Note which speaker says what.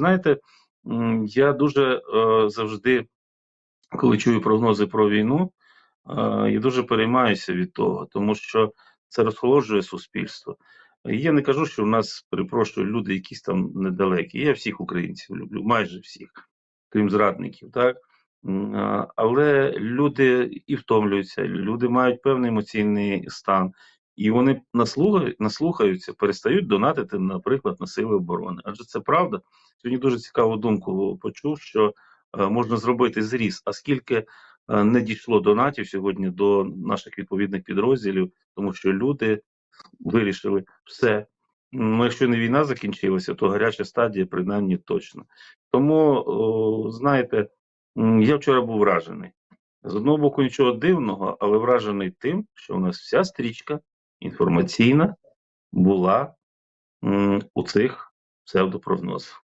Speaker 1: Знаєте, я дуже е, завжди, коли чую прогнози про війну, е, я дуже переймаюся від того, тому що це розхолоджує суспільство. Я не кажу, що в нас, перепрошую, люди якісь там недалекі. Я всіх українців люблю, майже всіх, крім зрадників, так? Але люди і втомлюються, люди мають певний емоційний стан, і вони наслуха- наслухаються, перестають донатити, наприклад, на сили оборони. Адже це правда. Сьогодні дуже цікаву думку почув, що е, можна зробити зріз. А скільки е, не дійшло донатів сьогодні до наших відповідних підрозділів, тому що люди вирішили все. Ну, якщо не війна закінчилася, то гаряча стадія принаймні точно. Тому, знаєте, я вчора був вражений. З одного боку, нічого дивного, але вражений тим, що у нас вся стрічка інформаційна була у цих псевдопрогнозах.